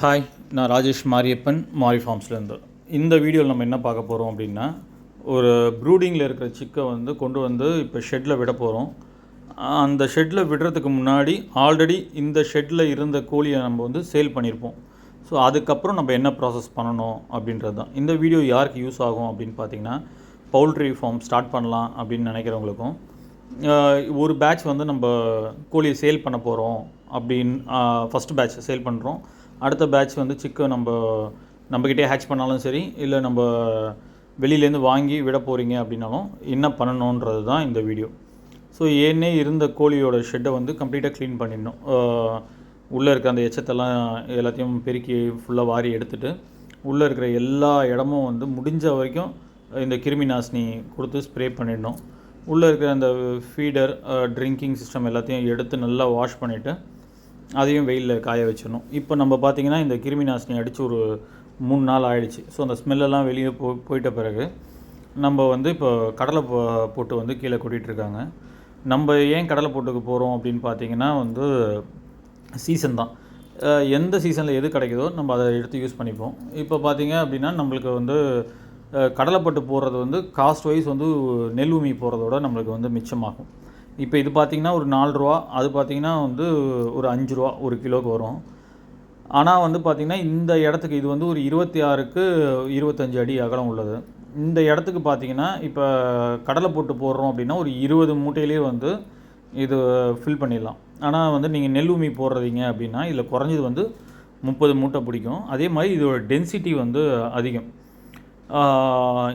Hi நான் ராஜேஷ் மாரியப்பன் மாரி ஃபார்ம்ஸ்லேருந்து. இந்த வீடியோவில் நம்ம என்ன பார்க்க போகிறோம் அப்படின்னா ஒரு ப்ரூடிங்கில் இருக்கிற சிக்கை வந்து கொண்டு வந்து இப்போ ஷெட்டில் விட போகிறோம் அந்த ஷெட்டில் விடுறதுக்கு முன்னாடி ஆல்ரெடி இந்த ஷெட்டில் இருந்த கோழியை நம்ம வந்து சேல் பண்ணியிருப்போம் ஸோ அதுக்கப்புறம் நம்ம என்ன ப்ராசஸ் பண்ணணும் அப்படின்றது தான். இந்த வீடியோ யாருக்கு யூஸ் ஆகும் அப்படின்னு பார்த்தீங்கன்னா பவுல்ட்ரி ஃபார்ம் ஸ்டார்ட் பண்ணலாம் அப்படின்னு நினைக்கிறவங்களுக்கும். ஒரு பேட்ச் வந்து நம்ம கோழியை சேல் பண்ண போகிறோம் அப்படின்னு ஃபஸ்ட் பேட்ச் சேல் பண்ணுறோம் அடுத்த பேட்ச் வந்து சிக்கன் நம்ம நம்மக்கிட்டே ஹேட்ச் பண்ணாலும் சரி இல்லை நம்ம வெளியிலேருந்து வாங்கி விட போகிறீங்க அப்படின்னாலும் என்ன பண்ணணுன்றது தான் இந்த வீடியோ ஸோ ஏன்னே இருந்த கோழியோட ஷெட்டை வந்து கம்ப்ளீட்டாக க்ளீன் பண்ணிடணும். உள்ளே இருக்க அந்த எச்சத்தெல்லாம் எல்லாத்தையும் பெருக்கி ஃபுல்லாக வாரி எடுத்துகிட்டு உள்ளே இருக்கிற எல்லா இடமும் வந்து முடிஞ்ச வரைக்கும் இந்த கிருமி நாசினி கொடுத்து ஸ்ப்ரே பண்ணிடணும். உள்ளே இருக்கிற அந்த ஃபீடர் ட்ரிங்கிங் சிஸ்டம் எல்லாத்தையும் எடுத்து நல்லா வாஷ் பண்ணிவிட்டு அதையும் வெயிலில் காய வச்சிடணும். இப்போ நம்ம பார்த்திங்கன்னா இந்த கிருமி நாசினி அடித்து ஒரு மூணு நாள் ஆயிடுச்சு. ஸோ அந்த ஸ்மெல்லெல்லாம் வெளியே போ போயிட்ட பிறகு நம்ம வந்து இப்போ கடலை போ போட்டு வந்து கீழே கொட்டிகிட்ருக்காங்க நம்ம ஏன் கடலை போட்டுக்கு போகிறோம் அப்படின்னு பார்த்தீங்கன்னா வந்து சீசன் தான். எந்த சீசனில் எது கிடைக்குதோ நம்ம அதை எடுத்து யூஸ் பண்ணிப்போம். இப்போ பார்த்திங்க அப்படின்னா நம்மளுக்கு வந்து கடலை கடலைப்பட்டு போடுறது வந்து காஸ்ட் வைஸ் வந்து நெல் உமி போடுறதோட நம்மளுக்கு வந்து மிச்சமாகும். இப்போ இது பார்த்திங்கன்னா ஒரு நாலு ரூபா அது பார்த்திங்கன்னா வந்து ஒரு அஞ்சு ரூபா ஒரு கிலோவுக்கு வரும். ஆனால் வந்து பார்த்திங்கன்னா இந்த இடத்துக்கு இது வந்து ஒரு இருபத்தி ஆறுக்கு இருபத்தஞ்சு அடி அகலம் உள்ளது. இந்த இடத்துக்கு பார்த்திங்கன்னா இப்போ கடலை போட்டு போடுறோம் அப்படின்னா ஒரு இருபது மூட்டையிலே வந்து இது ஃபில் பண்ணிடலாம். ஆனால் வந்து நீங்கள் நெல் உமி போடுறதீங்க அப்படின்னா இதில் குறைஞ்சது வந்து முப்பது மூட்டை பிடிக்கும். அதே மாதிரி இதோட டென்சிட்டி வந்து அதிகம்.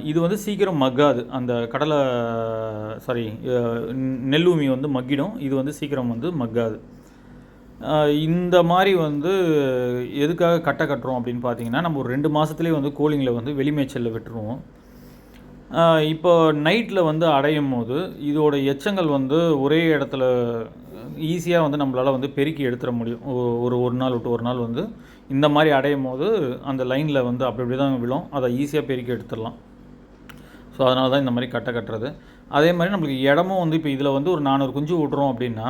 இது வந்து சீக்கிரம் மக்காது. அந்த கடலை சாரி நெல் உமி வந்து மக்கிடும். இது வந்து சீக்கிரம் வந்து மக்காது. இந்த மாதிரி வந்து எதுக்காக கட்டை கட்டுறோம் அப்படின்னு பார்த்தீங்கன்னா நம்ம ஒரு ரெண்டு மாதத்துலேயே வந்து கோழிங்களை வந்து வெளிமேய்ச்சலில் விட்டுருவோம். இப்போ நைட்டில் வந்து அடையும் போது இதோட எச்சங்கள் வந்து ஒரே இடத்துல ஈஸியாக வந்து நம்மளால் வந்து பெருக்கி எடுத்துட முடியும். ஒரு ஒரு நாள் விட்டு ஒரு நாள் வந்து இந்த மாதிரி அடையும் போது அந்த லைனில் வந்து அப்படி இப்படி தான் விழும். அதை ஈஸியாக பெருக்கி எடுத்துடலாம். ஸோ அதனால தான் இந்த மாதிரி கட்டை கட்டுறது. அதே மாதிரி நம்மளுக்கு இடமும் வந்து இப்போ இதில் வந்து ஒரு நானூறு குஞ்சு விட்றோம் அப்படின்னா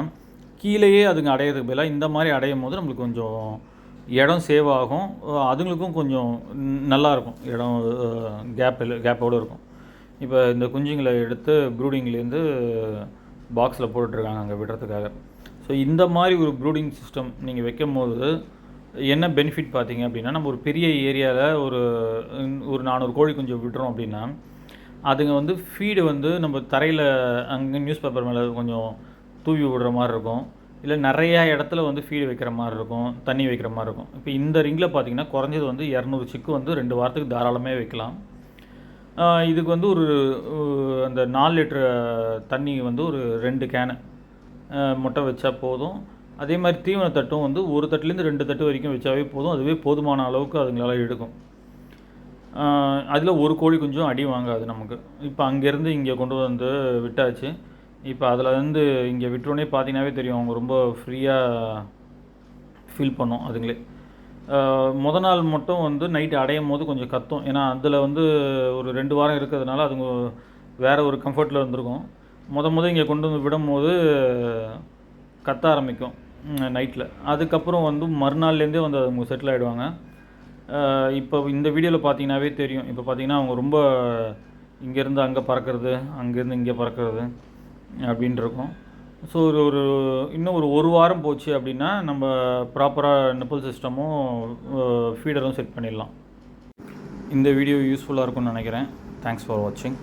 கீழேயே அதுங்க அடையிறதுக்கு பதிலாக இந்த மாதிரி அடையும் போது நம்மளுக்கு கொஞ்சம் இடம் சேவ் ஆகும். அதுங்களுக்கும் கொஞ்சம் நல்லாயிருக்கும் நல்லா இருக்கும். இடம் கேப் கேப்போடு இருக்கும். இப்போ இந்த குஞ்சுங்களை எடுத்து ப்ரூடிங்லேருந்து பாக்ஸில் போட்டுட்ருக்காங்க அங்கே விடுறதுக்காக. ஸோ இந்த மாதிரி ஒரு ப்ரூடிங் சிஸ்டம் நீங்கள் வைக்கும் போது என்ன பெனிஃபிட் பார்த்தீங்க அப்படின்னா நம்ம ஒரு பெரிய ஏரியாவில் ஒரு ஒரு நானூறு கோழி குஞ்சு விடுறோம் அப்படின்னா அதுங்க வந்து ஃபீடு வந்து நம்ம தரையில் அங்கே நியூஸ் பேப்பர் மேலே கொஞ்சம் தூவி விடுற மாதிரி இருக்கும். இல்லை நிறையா இடத்துல வந்து ஃபீடு வைக்கிற மாதிரி இருக்கும் தண்ணி வைக்கிற மாதிரி இருக்கும். இப்போ இந்த ரிங்கில் பார்த்தீங்கன்னா குறைஞ்சது வந்து இரநூறு சிக்கு வந்து ரெண்டு வாரத்துக்கு தாராளமே வைக்கலாம். இதுக்கு வந்து ஒரு அந்த நாலு லிட்டர் தண்ணி வந்து ஒரு ரெண்டு கேனு முட்டை வச்சா போதும். அதே மாதிரி தீவன தட்டும் வந்து ஒரு தட்டுலேருந்து ரெண்டு தட்டு வரைக்கும் வச்சாவே போதும். அதுவே போதுமான அளவுக்கு அதுங்களால எடுக்கும். அதில் ஒரு கோழி குஞ்சும் அடி வாங்காது நமக்கு. இப்போ அங்கேருந்து இங்கே கொண்டு வந்து விட்டாச்சு. இப்போ அதில் வந்து இங்கே விட்டோடனே பார்த்தீங்கன்னாவே தெரியும். அவங்க ரொம்ப ஃப்ரீயாக ஃபீல் பண்ணும் அதுங்களே. முத நாள் மட்டும் வந்து நைட்டு அடையும் போது கொஞ்சம் கத்தும். ஏன்னா அதில் வந்து ஒரு ரெண்டு வாரம் இருக்கிறதுனால அதுங்க வேறு ஒரு கம்ஃபர்ட்டில் இருந்திருக்கும். முத முத இங்கே கொண்டு வந்து விடும்போது கத்த ஆரம்பிக்கும் நைட்டில் அதுக்கப்புறம் வந்து மறுநாள்லேருந்தே வந்து அவங்க செட்டில் ஆகிடுவாங்க இப்போ இந்த வீடியோவில் பார்த்தீங்கன்னாவே தெரியும். இப்போ பார்த்தீங்கன்னா அவங்க ரொம்ப இங்கேருந்து அங்கே பறக்கிறது அங்கேருந்து இங்கே பறக்கிறது அப்படின்ட்டு இருக்கும். ஸோ ஒரு ஒரு இன்னும் ஒரு ஒரு வாரம் போச்சு அப்படின்னா நம்ம ப்ராப்பராக நிப்பிள் சிஸ்டமும் ஃபீடரும் செட் பண்ணிடலாம். இந்த வீடியோ யூஸ்ஃபுல்லாக இருக்கும்னு நினைக்கிறேன். தேங்க்ஸ் ஃபார் வாட்சிங்